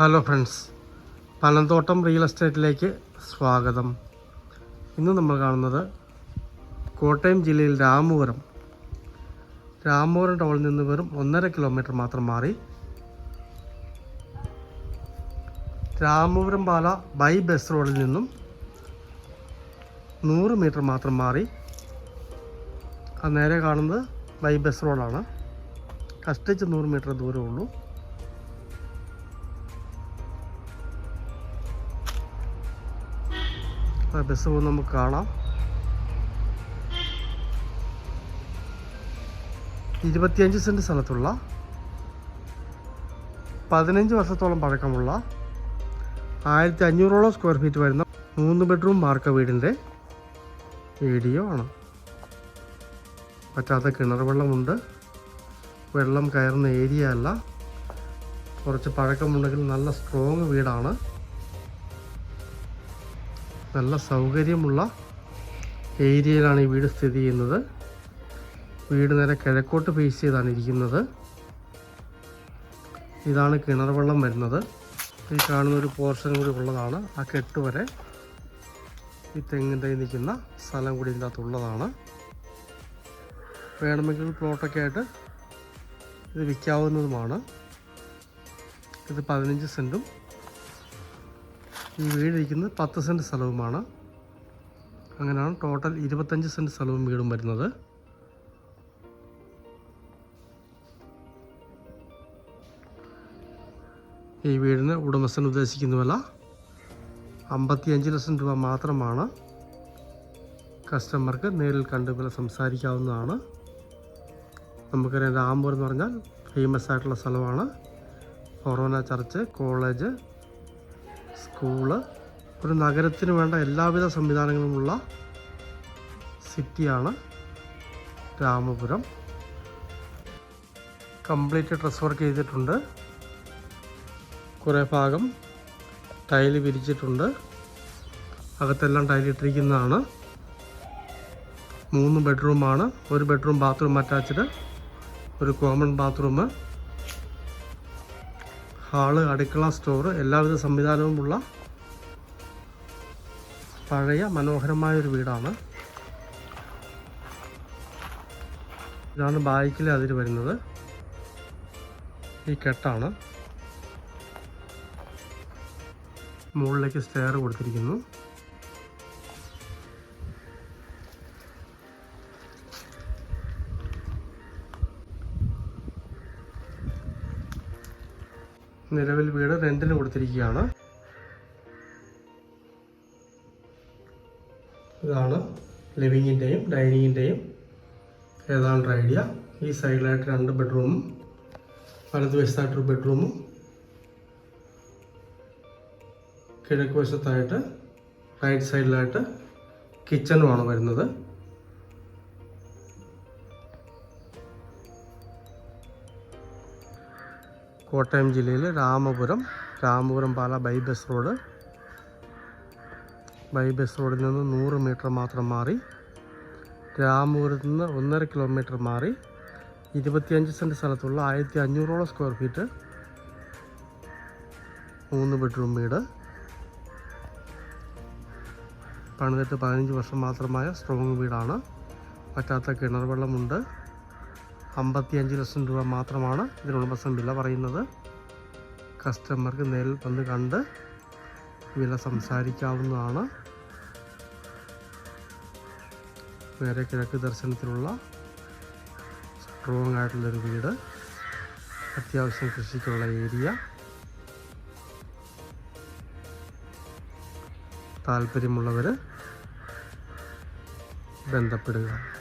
Hello friends Panamthottam real എസ്റ്റേറ്റിലേക്ക് സ്വാഗതം. ഇന്ന് നമ്മൾ കാണുന്നത് കോട്ടയം ജില്ലയിൽ രാമപുരം. രാമപുരം ടൗണിൽ നിന്ന് വെറും ഒന്നര കിലോമീറ്റർ മാത്രം മാറി രാമപുരം പാല ബൈ ബസ് റോഡിൽ നിന്നും നൂറ് മീറ്റർ മാത്രം മാറി. അത് നേരെ കാണുന്നത് ബൈ ബസ് റോഡാണ് കഷ്ടിച്ച് നൂറ് മീറ്റർ ദൂരമുള്ളൂ ബസ് പോകുന്ന നമുക്ക് കാണാം. ഇരുപത്തിയഞ്ച് സെന്റ് സ്ഥലത്തുള്ള പതിനഞ്ച് വർഷത്തോളം പഴക്കമുള്ള ആയിരത്തി അഞ്ഞൂറോളം സ്ക്വയർ ഫീറ്റ് വരുന്ന മൂന്ന് ബെഡ്റൂം മാർക്ക വീടിന്റെ വീഡിയോ ആണ്. പറ്റാത്ത കിണർ വെള്ളമുണ്ട്. വെള്ളം കയറുന്ന ഏരിയ അല്ല. കുറച്ച് പഴക്കമുണ്ടെങ്കിൽ നല്ല സ്ട്രോങ് വീടാണ്. നല്ല സൗകര്യമുള്ള ഏരിയയിലാണ് ഈ വീട് സ്ഥിതി ചെയ്യുന്നത്. വീട് നേരെ കിഴക്കോട്ട് ഫേസ് ചെയ്താണ് ഇരിക്കുന്നത്. ഇതാണ് കിണർ വെള്ളം വരുന്നത്. ഈ കാണുന്ന ഒരു പോർഷൻ കൂടി ഉള്ളതാണ്. ആ കെട്ട് വരെ ഈ തെങ്ങിന്റെ നിൽക്കുന്ന സ്ഥലം കൂടി ഇതിന്റെ അകത്തുള്ളതാണ് വേണമെങ്കിൽ പ്ലോട്ടൊക്കെ ആയിട്ട് ഇത് വിൽക്കാവുന്നതുമാണ്. ഇത് പതിനഞ്ച് സെന്റും ഈ വീടിരിക്കുന്നത് പത്ത് സെന്റ് സ്ഥലവുമാണ്. അങ്ങനെയാണ് ടോട്ടൽ ഇരുപത്തഞ്ച് സെന്റ് സ്ഥലവും വീടും വരുന്നത്. ഈ വീടിന് ഉടമസ്ഥൻ ഉദ്ദേശിക്കുന്ന വില അമ്പത്തിയഞ്ച് ലക്ഷം രൂപ മാത്രമാണ്. കസ്റ്റമർക്ക് നേരിൽ കണ്ട് വില സംസാരിക്കാവുന്നതാണ്. നമുക്കറിയാം രാംപൂർ എന്ന് പറഞ്ഞാൽ ഫേമസ് ആയിട്ടുള്ള സ്ഥലമാണ്. ഫൊറോന ചർച്ച് കോളേജ് സ്കൂൾ ഒരു നഗരത്തിന് വേണ്ട എല്ലാവിധ സംവിധാനങ്ങളുമുള്ള സിറ്റിയാണ് രാമപുരം. കംപ്ലീറ്റ് ഡ്രസ് വർക്ക് ചെയ്തിട്ടുണ്ട്. കുറേ ഭാഗം ടൈൽ വിരിച്ചിട്ടുണ്ട്. അകത്തെല്ലാം ടൈലിട്ടിരിക്കുന്നതാണ് മൂന്ന് ബെഡ്റൂമാണ് ഒരു ബെഡ്റൂം ബാത്റൂം അറ്റാച്ച്ഡ് ഒരു കോമൺ ബാത്റൂം ഹാൾ അടുക്കള സ്റ്റോർ എല്ലാവിധ സംവിധാനവുമുള്ള പഴയ മനോഹരമായ ഒരു വീടാണ്. ഇതാണ് ബാക്കിലെ അതിൽ വരുന്നത്. ഈ കെട്ടാണ്. മുകളിലേക്ക് സ്റ്റെയർ കൊടുത്തിരിക്കുന്നു. നിലവിൽ വീട് റെന്റിന് കൊടുത്തിരിക്കുകയാണ്. ഇതാണ് ലിവിങ്ങിന്റെയും ഡൈനിങ്ങിന്റെയും ഏതാണ് ഐഡിയ. ഈ സൈഡിലായിട്ട് രണ്ട് ബെഡ്റൂമും വലതുവശത്തായിട്ടൊരു ബെഡ്റൂമും കിഴക്ക് വശത്തായിട്ട് റൈറ്റ് സൈഡിലായിട്ട് കിച്ചണുമാണ് വരുന്നത്. കോട്ടയം ജില്ലയിൽ Ramapuram Ramapuram Pala bypass road. Bypass റോഡിൽ നിന്ന് നൂറ് മീറ്റർ മാത്രം മാറി രാമപുരത്ത് നിന്ന് ഒന്നര കിലോമീറ്റർ മാറി ഇരുപത്തിയഞ്ച് സെന്റ് സ്ഥലത്തുള്ള ആയിരത്തി അഞ്ഞൂറോളം സ്ക്വയർ ഫീറ്റ് മൂന്ന് ബെഡ്റൂം വീട്. പണിതിട്ട് പതിനഞ്ച് വർഷം മാത്രമായ സ്ട്രോങ് വീടാണ്. പറ്റാത്ത കിണർ വെള്ളമുണ്ട്. അമ്പത്തിയഞ്ച് ലക്ഷം രൂപ മാത്രമാണ് ഇതിനുടമസ്ഥൻ വില പറയുന്നത്. കസ്റ്റമർക്ക് നേരിൽ വന്ന് കണ്ട് വില സംസാരിക്കാവുന്നതാണ്. നേരെ കിഴക്ക് ദർശനത്തിലുള്ള സ്ട്രോങ് ആയിട്ടുള്ളൊരു വീട്. അത്യാവശ്യം കൃഷിക്കുള്ള ഏരിയ. താല്പര്യമുള്ളവർ ബന്ധപ്പെടുക.